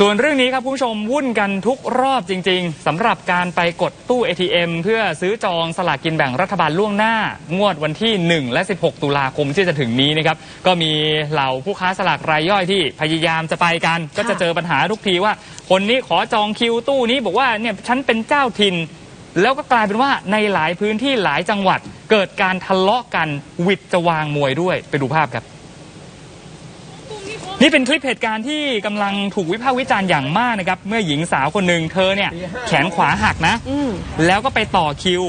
ส่วนเรื่องนี้ครับคุณผู้ชมวุ่นกันทุกรอบจริง ๆสำหรับการไปกดตู้ ATM เพื่อซื้อจองสลากกินแบ่งรัฐบาลล่วงหน้า งวดวันที่ 1 และ 16 ตุลาคมที่จะถึงนี้นะครับก็มีเหล่าผู้ค้าสลากรายย่อยที่พยายามจะไปกัน ก็จะเจอปัญหาทุกทีว่า คนนี้ขอจองคิวตู้นี้บอกว่าเนี่ยฉันเป็นเจ้าถิ่นแล้วก็กลายเป็นว่าในหลายพื้นที่หลายจังหวัด เกิดการทะเลาะกันวิดจะวางมวยด้วยไปดูภาพครับ นี่เป็นคลิปเหตุการณ์ที่กำลังถูกวิพากษ์วิจารณ์อย่างมากนะครับ เมื่อหญิงสาวคนหนึ่งเธอเนี่ยแขนขวาหักนะอืมแล้วก็ไปต่อคิว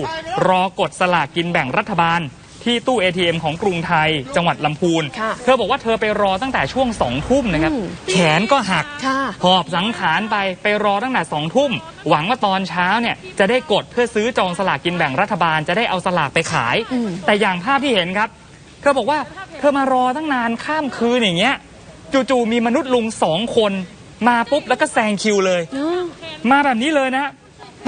รอกดสลากกินแบ่งรัฐบาล ที่ตู้ ATM ของกรุงไทย จังหวัดลำพูนค่ะเธอบอกว่าเธอไปรอตั้งแต่ช่วงสองทุ่มนะครับอืมแขนก็หักค่ะหอบสังขารไปไปรอตั้งแต่สองทุ่ม หวังว่าตอนเช้าเนี่ยจะได้กดเพื่อซื้อจองสลากกินแบ่งรัฐบาลจะได้เอาสลากไปขายอืมแต่อย่างภาพที่เห็นครับ เธอบอกว่าเธอมารอตั้งนานข้ามคืนอย่างเงี้ย จู่ๆมีมนุษย์ลุงสองคน มาปุ๊บแล้วก็แซงคิวเลยเนอะมาแบบนี้เลยนะฮะ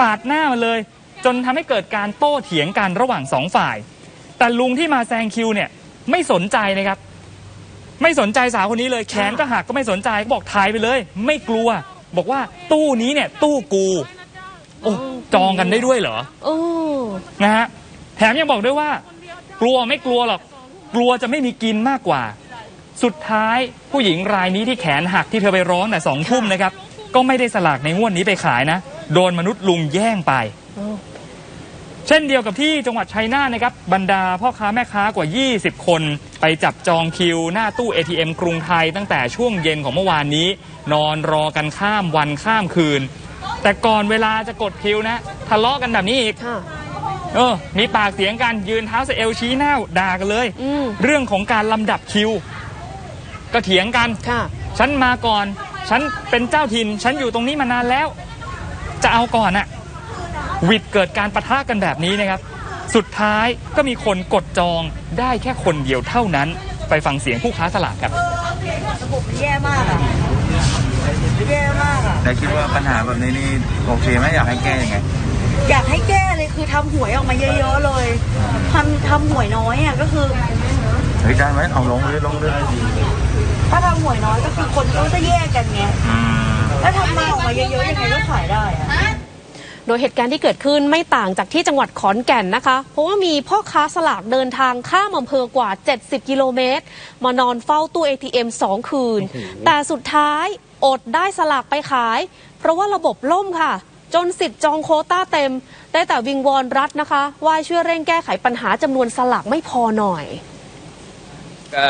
ปาดหน้ามาเลย จนทำให้เกิดการโต้เถียงกันระหว่างสองฝ่าย แต่ลุงที่มาแซงคิวเนี่ยไม่สนใจนะครับ ไม่สนใจสาวคนนี้เลยแขนก็หักก็ไม่สนใจก็บอกถ่ายไปเลย ไม่กลัว บอกว่าตู้นี้เนี่ย ตู้กูโอ้จองกันได้ด้วยเหรอโอ้นะฮะแถมยังบอกด้วยว่า กลัวไม่กลัวหรอก กลัวจะไม่มีกินมากกว่า สุดท้ายผู้หญิงรายนี้ที่แขนหักที่เธอไปร้องแต่สองทุ่มนะครับ ก็ไม่ได้สลากในงวดนี้ไปขายนะ โดนมนุษย์ลุงแย่งไปโอ้เช่นเดียวกับที่จังหวัดชัยนาทนะครับ บรรดาพ่อค้าแม่ค้ากว่า 20 คน ไปจับจองคิว หน้าตู้ ATM กรุงไทย ตั้งแต่ช่วงเย็นของเมื่อวานนี้ นอนรอกันข้ามวันข้ามคืน แต่ก่อนเวลาจะกดคิวนะทะเลาะกันแบบนี้อีกค่ะเออ มีปากเสียงกันยืนเท้าสะเอวชี้หน้าด่ากันเลยอืมเรื่องของการลำดับคิว ก็เถียงกัน ค่ะ ฉันมาก่อน ฉันเป็นเจ้าถิ่น ฉันอยู่ตรงนี้มานานแล้ว จะเอาก่อนอะวิดเกิดการประทะกันแบบนี้นะครับ สุดท้ายก็มีคนกดจองได้แค่คนเดียวเท่านั้น ไปฟังเสียงผู้ค้าสลากครับ ระบบมันแย่มากอะแย่มากอะแต่คิดว่าปัญหาแบบนี้นี่โอเคไหมอยากให้แก้ยังไง อยากให้แก้เลยคือทำหวยออกมาเยอะๆเลยทำทำหวยน้อยอะก็คือ เฮ้ยได้ไหมเอาลงเลยลงเลยถ้าทำหวยน้อยก็คือคนก็จะแยกกันไงอืมถ้าทำมาออกมาเยอะๆยังไงก็ขายได้อะโดยเหตุการณ์ที่เกิดขึ้นไม่ต่างจากที่จังหวัดขอนแก่นนะคะ เพราะว่ามีพ่อค้าสลากเดินทางข้ามอำเภอกว่า 70 กิโลเมตร มานอนเฝ้าตู้ ATM 2 คืน แต่สุดท้ายอดได้สลากไปขาย เพราะว่าระบบล่มค่ะ จนสิทธิ์จองโควต้าเต็ม ได้แต่วิงวอนรัฐนะคะ ว่าให้ช่วยเร่งแก้ไขปัญหาจำนวนสลากไม่พอหน่อย ก็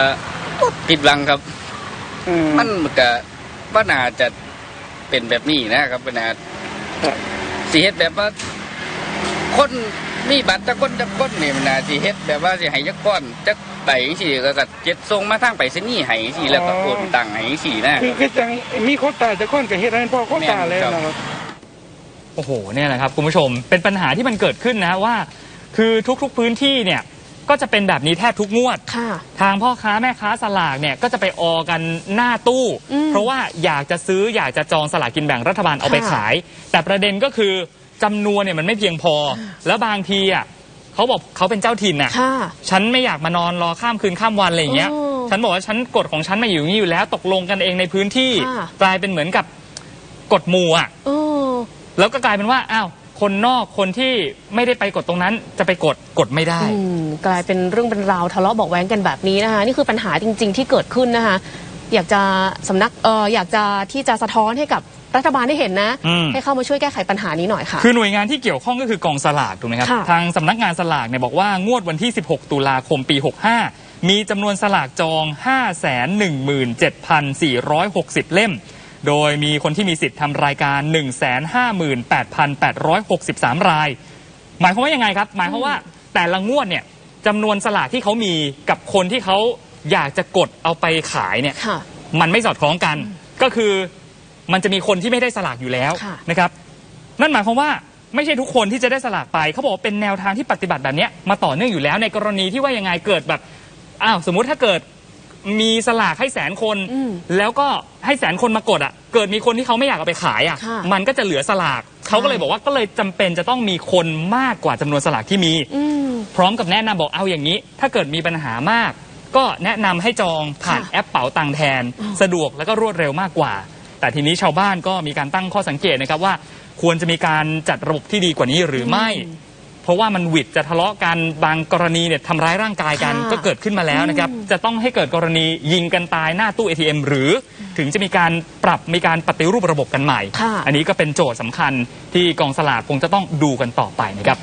ผิดหวังครับมันก็ว่าน่าจะเป็นแบบนี้นะครับเป็นอาสีเฮ็ดแบบว่า คนมีบัตรจะคนจะคนนี่มันน่าสิเฮ็ดแบบว่าสิให้จักก้อนจักใบสิก็ก็เจ็ดส่งมาทางไปรษณีย์ให้สิแล้วก็โอนตังค์ให้สินะ คือคือจังมีโควตาจะค้นกับเฮ็ดให้พ่อโควตาแล้วนะครับ โอ้โหเนี่ยแหละครับคุณผู้ชมเป็นปัญหาที่มันเกิดขึ้นนะว่า คือทุกๆพื้นที่เนี่ย ก็จะเป็นแบบนี้แทบทุกงวด ค่ะ ทางพ่อค้าแม่ค้าสลากเนี่ยก็จะไปออกันหน้าตู้ อืมเพราะว่าอยากจะซื้ออยากจะจองสลากกินแบ่งรัฐบาลเอาไปค่ะขาย แต่ประเด็นก็คือจำนวนเนี่ยมันไม่เพียงพอ แล้วบางทีอะเขาบอกเขาเป็นเจ้าถิ่นอะ ค่ะฉันไม่อยากมานอนรอข้ามคืนข้ามวันอะไรอย่างเงี้ย โอ้ฉันบอกว่าฉันกฎของฉันมาอยู่อย่างนี้อยู่แล้วตกลงกันเองในพื้นที่ ค่ะ กลายเป็นเหมือนกับกฎหมู่อะเออแล้วก็กลายเป็นว่า อ้าว คนนอกคนที่ไม่ได้ไปกดตรงนั้น จะไปกดกดไม่ได้ อืมกลายเป็นเรื่องเป็นราวทะเลาะเบอกแว้งกันแบบนี้นะคะ นี่คือปัญหาจริง ๆ ที่เกิดขึ้นนะคะ อยากจะสำนักเอออยากจะที่จะสะท้อนให้กับรัฐบาลได้เห็นนะ อืม ให้เข้ามาช่วยแก้ไขปัญหานี้หน่อยค่ะ คือหน่วยงานที่เกี่ยวข้องก็คือกองสลากถูกไหมครับ ค่ะ ทางสำนักงานสลากเนี่ยบอกว่างวดวันที่ 16 ตุลาคมปี 65 มีจำนวนสลากจอง 517,460 เล่ม โดยมีคนที่มีสิทธิ์ทำรายการ 158,863 ราย หมายความว่ายังไงครับ หมายความว่าแต่ละงวดเนี่ยจำนวนสลากที่เขามีกับคนที่เขาอยากจะกดเอาไปขายเนี่ยค่ะมันไม่สอดคล้องกัน ก็คือมันจะมีคนที่ไม่ได้สลากอยู่แล้วค่ะนะครับนั่นหมายความว่าไม่ใช่ทุกคนที่จะได้สลากไปเขาบอกว่าเป็นแนวทางที่ปฏิบัติแบบเนี้ยมาต่อเนื่องอยู่แล้วในกรณีที่ว่ายังไงเกิดแบบอ้าวสมมุติถ้าเกิด มีสลากให้แสนคน อืมแล้วก็ให้แสนคนมากดอะ เกิดมีคนที่เขาไม่อยากเอาไปขายอะ ค่ะมันก็จะเหลือสลากเขาก็เลยบอกว่าก็เลยจำเป็นจะต้องมีคนมากกว่าจำนวนสลากที่มี อืม พร้อมกับแนะนำบอกเอาอย่างนี้ ถ้าเกิดมีปัญหามาก ก็แนะนำให้จองผ่านค่ะแอปเป๋าตังค์แทน อ๋อ สะดวกแล้วก็รวดเร็วมากกว่า แต่ทีนี้ชาวบ้านก็มีการตั้งข้อสังเกตนะครับว่า ควรจะมีการจัดระบบที่ดีกว่านี้หรือไม่ เพราะว่ามันหวิดจะทะเลาะกันบางกรณีเนี่ยทำร้ายร่างกายกันค่ะก็เกิดขึ้นมาแล้วนะครับ จะต้องให้เกิดกรณียิงกันตายหน้าตู้ ATM หรือถึงจะมีการปรับมีการปฏิรูประบบกันใหม่ ค่ะ อันนี้ก็เป็นโจทย์สำคัญที่กองสลากคงจะต้องดูกันต่อไปนะครับ